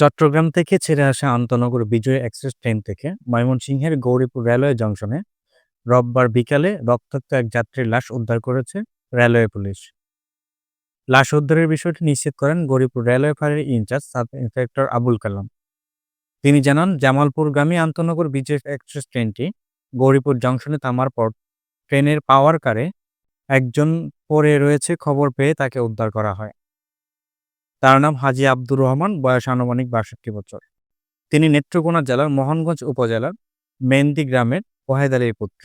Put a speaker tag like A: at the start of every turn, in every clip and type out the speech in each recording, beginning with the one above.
A: চট্টগ্রাম থেকে ছেড়ে আসা আন্তনগর বিজয় এক্সপ্রেস ট্রেন থেকে ময়মনসিংহের গৌরীপুর রেলওয়ে জংশনে রোববার বিকালে রক্তাক্ত এক যাত্রীর লাশ উদ্ধার করেছে রেলওয়ে পুলিশ। লাশ উদ্ধারের বিষয়টি নিশ্চিত করেন গৌরীপুর রেলওয়ে ফাঁড়ির incharge sub inspector Abul Kalam. তিনি জানান, জামালপুরগামী আন্তনগর বিজয় এক্সপ্রেস ট্রেনটি গৌরীপুর জংশনে থামার পর ট্রেনের পাওয়ার কারে একজন পড়ে রয়েছে খবর পেয়ে তাকে উদ্ধার করা হয়। তার নাম হাজি আব্দুর রহমান, বয়স আনুমানিক বাষট্টি বছর। তিনি নেত্রকোনা জেলার মোহনগঞ্জ উপজেলার মেন্দি গ্রামের ওয়াহেদ পুত্র।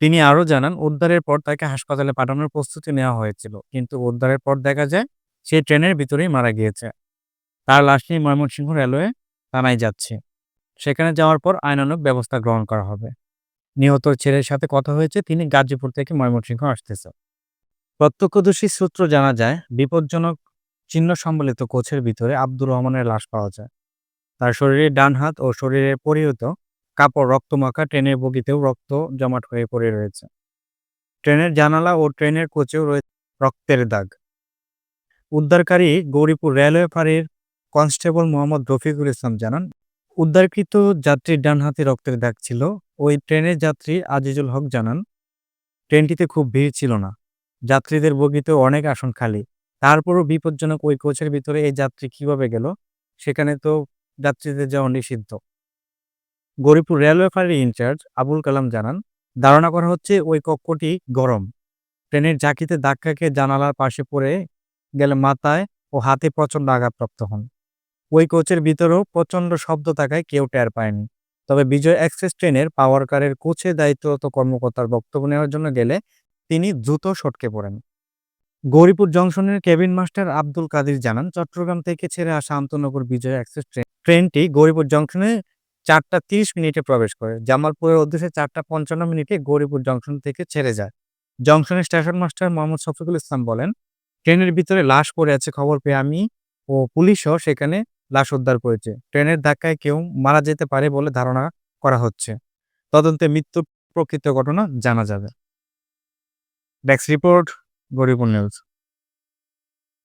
A: তিনি আরও জানান, উদ্ধারের পর তাকে হাসপাতালে পাঠানোর প্রস্তুতি নেওয়া হয়েছিল, কিন্তু উদ্ধারের পর দেখা যায়, সে ট্রেনের ভিতরেই মারা গিয়েছে। তার লাশ নিয়ে ময়মনসিংহ রেলওয়ে থানায় যাচ্ছে। সেখানে যাওয়ার পর আইনানুগ ব্যবস্থা গ্রহণ করা হবে। নিহত ছেলের সাথে কথা হয়েছে, তিনি গাজীপুর থেকে ময়মনসিংহ আসতেছে। প্রত্যক্ষদর্শী সূত্র জানা যায়, বিপজ্জনক চিহ্ন সম্বলিত কোচের ভিতরে আব্দুর রহমানের লাশ পাওয়া যায়। তার শরীরে ডান হাত ও শরীরে পরিহিত কাপড় রক্তমাখা ট্রেনের বগিতেও রক্ত জমাট হয়ে পড়ে রয়েছে। ট্রেনের জানালা ও ট্রেনের কোচেও রয়েছে রক্তের দাগ। উদ্ধারকারী গৌরীপুর রেলওয়ে ফাঁড়ির কনস্টেবল মোহাম্মদ রফিকুল ইসলাম জানান, উদ্ধারকৃত যাত্রীর ডান হাতে রক্তের দাগ ছিল। ওই ট্রেনের যাত্রী আজিজুল হক জানান, ট্রেনটিতে খুব ভিড় ছিল না। যাত্রীদের বগিতেও অনেক আসন খালি। তারপরও বিপজ্জনক ওই কোচের ভিতরে এই যাত্রী কীভাবে গেল? সেখানে তো যাত্রীদের যাওয়া নিষিদ্ধ। গরিপুর রেলওয়ে ফাঁড়ির ইনচার্জ আবুল কালাম জানান, ধারণা করা হচ্ছে ওই কক্ষটি গরম। ট্রেনের ঝাঁকিতে ধাক্কাকে জানালার পাশে পড়ে গেলে মাথায় ও হাতে প্রচণ্ড আঘাতপ্রাপ্ত হন। ওই কোচের ভিতরেও প্রচণ্ড শব্দ থাকায় কেউ টের পায়নি। তবে বিজয় এক্সপ্রেস ট্রেনের পাওয়ার কারের কোচে দায়িত্বরত কর্মকর্তার বক্তব্য নেওয়ার জন্য গেলে তিনি দ্রুত সটকে পড়েন। গৌরীপুর জংশনের কেবিন মাস্টার আব্দুল কাদির জানান, চট্টগ্রাম থেকে ছেড়ে আসা আন্তনগর বিজয় এক্সপ্রেস ট্রেন ট্রেনটি গৌরীপুর জংশনে চারটা তিরিশ মিনিটে প্রবেশ করে। জামালপুরের উদ্দেশ্যে চারটা পঞ্চান্ন মিনিটে গৌরীপুর জংশন থেকে ছেড়ে যায়। জংশনের স্টেশন মাস্টার মোহাম্মদ শফিকুল ইসলাম বলেন, ট্রেনের ভিতরে লাশ পড়ে আছে, খবর পেয়ে আমি ও পুলিশও সেখানে লাশ উদ্ধার করেছে। ট্রেনের ধাক্কায় কেউ মারা যেতে পারে বলে ধারণা করা হচ্ছে। তদন্তে মৃত্যু প্রকৃত ঘটনা জানা যাবে। Desk report Garipur news